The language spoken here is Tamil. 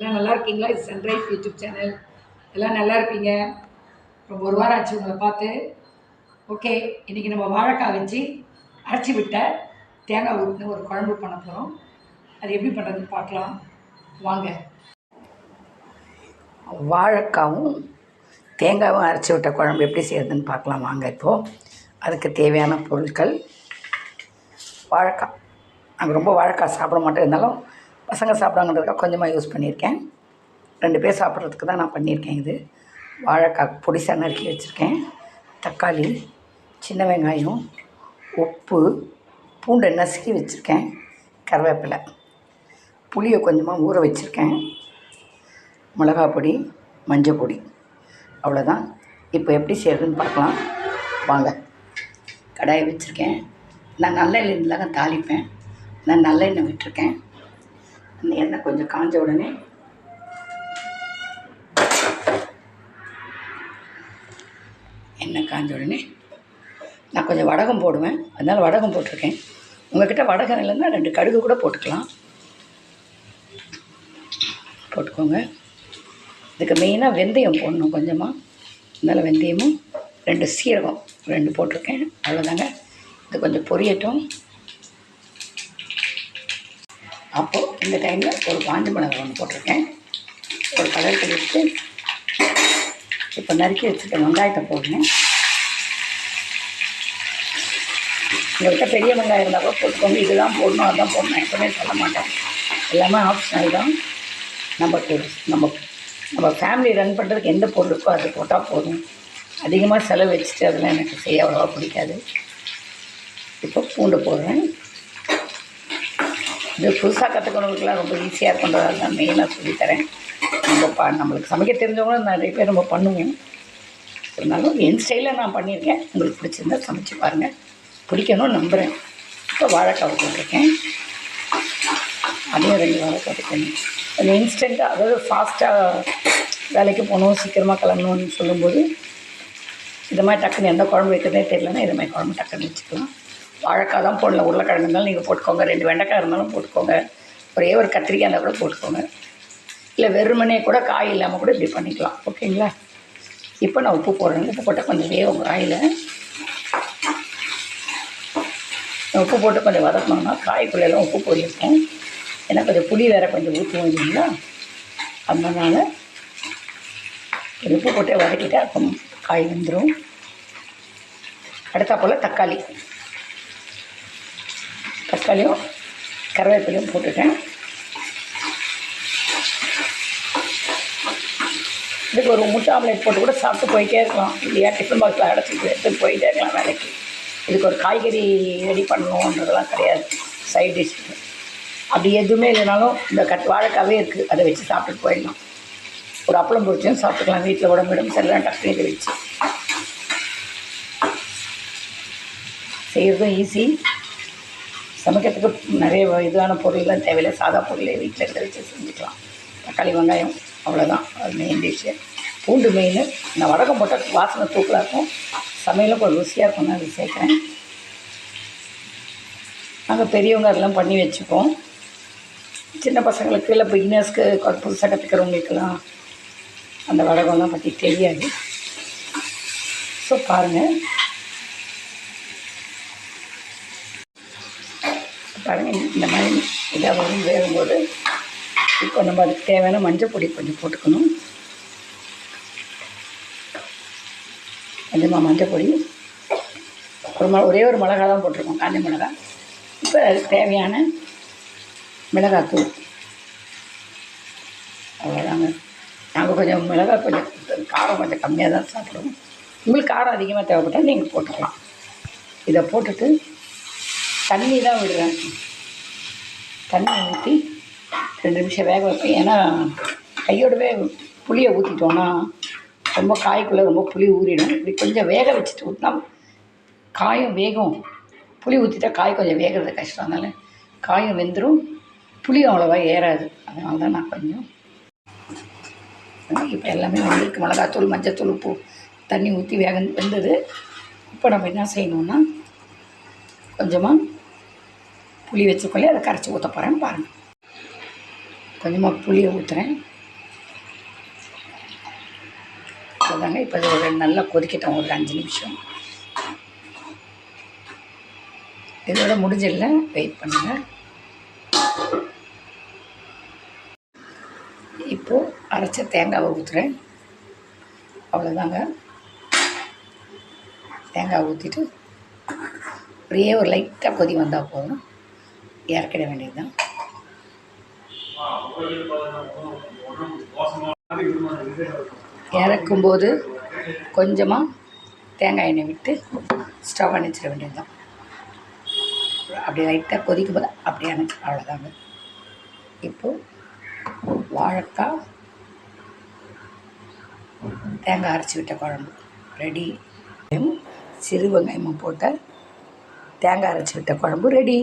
எல்லாம் நல்லா இருக்கீங்களா? இது சன்ரைஸ் யூடியூப் சேனல் எல்லாம் நல்லா இருப்பீங்க? ரொம்ப ஒரு வாரம் ஆச்சு உங்களை பார்த்து. ஓகே இன்றைக்கி நம்ம வாழைக்காய் வச்சு அரைச்சி விட்ட தேங்காய் ஊற்றின ஒரு குழம்பு பண்ண போகிறோம் அது எப்படி பண்ணுறதுன்னு பார்க்கலாம். வாங்க. வாழைக்காவும் தேங்காயும் அரைச்சி விட்ட குழம்பு எப்படி செய்யறதுன்னு பார்க்கலாம். வாங்க இப்போது அதுக்கு தேவையான பொருட்கள். வாழைக்காய். நாங்கள் ரொம்ப வாழைக்காய் சாப்பிட மாட்டோம். இருந்தாலும் பசங்க சாப்பிடாங்கன்றதுக்காக கொஞ்சமாக யூஸ் பண்ணியிருக்கேன். ரெண்டு பேர் சாப்பிட்றதுக்கு தான் நான் பண்ணியிருக்கேன் இது. வாழைக்காய் பொடிசாக நறுக்கி வச்சுருக்கேன். தக்காளி சின்ன வெங்காயம் உப்பு பூண்டை நசுக்கி வச்சுருக்கேன். கருவேப்பிலை. புளியை கொஞ்சமாக ஊற வச்சுருக்கேன். மிளகாய் பொடி மஞ்சள் பொடி. அவ்வளோதான் இப்போ எப்படி செய்கிறதுன்னு பார்க்கலாம். வாங்க. கடாயை வச்சுருக்கேன். நான் நல்லெண்ணெயில் தாங்க தாளிப்பேன். நான் நல்லெண்ணெய் விட்டுருக்கேன். அந்த எண்ணெய் கொஞ்சம் காஞ்ச உடனே எண்ணெய் காஞ்ச உடனே நான் கொஞ்சம் வடகம் போடுவேன். அதனால் வடகம் போட்டிருக்கேன். உங்கள்கிட்ட வடகம் இல்லைன்னா ரெண்டு கடுகு கூட போட்டுக்கலாம். போட்டுக்கோங்க. இதுக்கு மெயினாக வெந்தயம் போடணும் கொஞ்சமாக அதனால் வெந்தயமும் ரெண்டு சீரகம் ரெண்டு போட்டிருக்கேன். அவ்வளோதாங்க இது கொஞ்சம் பொரியட்டும். அப்போது இந்த டைமில் ஒரு காஞ்ச மிளகாய் ஒன்று போட்டிருக்கேன். ஒரு கலர் கழித்து இப்போ நறுக்கி வச்சுருக்க வெங்காயத்தை போடுங்க உங்கள்கிட்ட பெரிய வெங்காயம் இருந்தால் கூட போட்டுக்கோங்க. இதுதான் போடணும் அதான் போடணும். எப்பவுமே சொல்ல மாட்டேன். எல்லாமே ஆப்ஷனல் தான். நம்ம நம்ம நம்ம ஃபேமிலி ரன் பண்ணுறதுக்கு எந்த பொருள் இருக்கோ அது போட்டால் போதும். அதிகமாக செலவு வச்சுட்டு அதெல்லாம் எனக்கு செய்ய அவ்வளோவா பிடிக்காது. இப்போ பூண்டு போடுறேன். இது புதுசாக கற்றுக்கிறவங்களுக்குலாம் ரொம்ப ஈஸியாக இருக்குன்றதால தான் மெயினாக சொல்லித்தரேன். நம்ம பா நம்மளுக்கு சமைக்க தெரிஞ்சவங்களும் நிறைய பேர் நம்ம பண்ணுவோம். இருந்தாலும் என் ஸ்டைலில் நான் பண்ணியிருக்கேன். உங்களுக்கு பிடிச்சிருந்தா சமைச்சு பாருங்கள் பிடிக்கணும்னு நம்புகிறேன் இப்போ வாழைக்காய் போட்டிருக்கேன் அதையும் ரெண்டு வாழைக்காய் போட்டுக்கணும் கொஞ்சம் இன்ஸ்டண்ட்டாக அதாவது ஃபாஸ்ட்டாக வேலைக்கு போகணும் சீக்கிரமாக கிளம்பணும்னு சொல்லும்போது இந்த மாதிரி டக்குன்னு எந்த குழம்பு வைக்கிறதே தெரியலன்னா இது மாதிரி குழம்பு டக்குன்னு வச்சுக்கலாம். வாழைக்காய் தான் போடல உருளைக்கிழங்கு இருந்தாலும் நீங்கள் போட்டுக்கோங்க. ரெண்டு வெண்டைக்காய் இருந்தாலும் போட்டுக்கோங்க. ஒரே ஒரு கத்திரிக்காய் இருந்தால் கூட போட்டுக்கோங்க. இல்லை வெறுமனே கூட காய் இல்லாமல் கூட இப்படி பண்ணிக்கலாம். ஓகேங்களா? இப்போ நான் உப்பு போடுறேன். உப்பு போட்டால் கொஞ்சம் வேகும் காயில் உப்பு போட்டு கொஞ்சம் வதக்கணும்னா காய்க்குள்ளெல்லாம் உப்பு பொரியிருக்கும் ஏன்னா கொஞ்சம் புளி வேறு கொஞ்சம் ஊற்றுவோம் இல்லைங்களா? அதனால் உப்பு போட்டே வதக்கிட்டு அப்போ காய் வந்துடும் அடுத்தா போல் தக்காளி. தக்காளியும் கருவேப்பிலையும் போட்டுட்டேன். இதுக்கு ஒரு முட்டை ஆம்லேட் போட்டு கூட சாப்பிட்டு போயிட்டே இருக்கலாம். இல்லையா டிஃபன் பாக்ஸில் அடைச்சிட்டு எடுத்துட்டு போயிட்டே இருக்கலாம் வேலைக்கு. இதுக்கு ஒரு காய்கறி ரெடி பண்ணணுன்றதெல்லாம் கிடையாது. சைட் டிஷ் அப்படி எதுவுமே இல்லைனாலும் இந்த கட் வாழைக்காவே இருக்குது அதை வச்சு சாப்பிட்டுட்டு போயிடலாம். ஒரு அப்பளம் பொரிச்சும் சாப்பிட்டுக்கலாம். வீட்டில் உடம்பு உடம்பு சரியில்லாம் டக்குனு இதை வச்சு. செய்கிறதும் ஈஸி சமைக்கிறதுக்கு நிறைய இதான பொருள்லாம் தேவையில்லை. சாதா பொருளே வீட்டில் இருக்கிற வச்சு செஞ்சுக்கலாம். தக்காளி வெங்காயம் அவ்வளோதான் அது மெயின் டிஷ்ஷு பூண்டு மெயின் நான் வடகம் போட்டால் வாசனை தூக்கலாக இருக்கும். சமையலும் கொஞ்சம் ருசியாக இருக்கும் நான் அது சேர்க்குறேன். நாங்கள் பெரியவங்க அதெல்லாம் பண்ணி வச்சுப்போம். சின்ன பசங்களுக்கு இல்லை பிகினர்ஸ்க்கு புதுசாக கற்றுக்கிறவங்களுக்கெல்லாம் அந்த வடகம்லாம் பற்றி தெரியாது. ஸோ பாருங்கள் பாருங்கள் இந்த மாதிரி இதாக வரும் வேகும்போது இப்போ நம்ம அதுக்கு தேவையான மஞ்சள் பொடி கொஞ்சம் போட்டுக்கணும். கொஞ்சமாக மஞ்சள் பொடி. ஒரு ம ஒரே ஒரு மிளகா தான் போட்டிருக்கோம் காஞ்ச மிளகா. இப்போ அதுக்கு தேவையான மிளகாத்தூள் அவ்வளோதாங்க நாங்கள் கொஞ்சம் மிளகா கொஞ்சம் காரம் கொஞ்சம் கம்மியாக தான் சாப்பிடுவோம். உங்களுக்கு காரம் அதிகமாக தேவைப்பட்டால் நீங்கள் போட்டுக்கலாம். இதை போட்டுட்டு தண்ணி தான் விடுறேன். தண்ணி ஊற்றி ரெண்டு நிமிஷம் வேக வைப்பேன். ஏன்னா கையோடவே புளியை ஊற்றிட்டோன்னா ரொம்ப காய்க்குள்ளே ரொம்ப புளி ஊறிடும். இப்படி கொஞ்சம் வேக வச்சுட்டு ஊற்றினா காயும் வேகும். புளி ஊற்றிட்டா காய் கொஞ்சம் வேகிறது கஷ்டம். அதனால் காயும் வெந்துடும் புளியும் அவ்வளோவா ஏறாது. அதனால தான் நான் கொஞ்சம் இப்போ எல்லாமே வெந்திருக்கு மிளகாத்தூள் மஞ்சத்தூள் உப்பு தண்ணி ஊற்றி வேக வெந்தது. இப்போ நம்ம என்ன செய்யணுன்னா கொஞ்சமாக புளி வச்சுக்கொள்ளே அதை கரைச்சி ஊற்ற போகிறேன்னு பாருங்கள் கொஞ்சமாக புளியை ஊற்றுறேன் அவ்வளோதாங்க இப்போ இது ஒரு நல்லா கொதிக்கட்டும் ஒரு அஞ்சு நிமிஷம். இதோட முடிஞ்சிடல. வெயிட் பண்ணுங்கள் இப்போது அரைச்ச தேங்காவை ஊற்றுறேன் அவ்வளோதாங்க தேங்காய் ஊற்றிட்டு அப்படியே ஒரு லைட்டாக கொதி வந்தால் போதும். இறக்கிட வேண்டியது தான் இறக்கும்போது கொஞ்சமாக தேங்காய் எண்ணெய் விட்டு ஸ்டவ் அணைச்சிட வேண்டியது தான் அப்படி லைட்டாக கொதிக்கும் போது அப்படியே அணைச்சி அவ்வளோதாங்க இப்போது வாழைக்காய் தேங்காய் அரைச்சி விட்ட குழம்பு ரெடி சிறு வெங்காயமும் போட்ட தேங்காய் அரைச்சி விட்ட குழம்பு ரெடி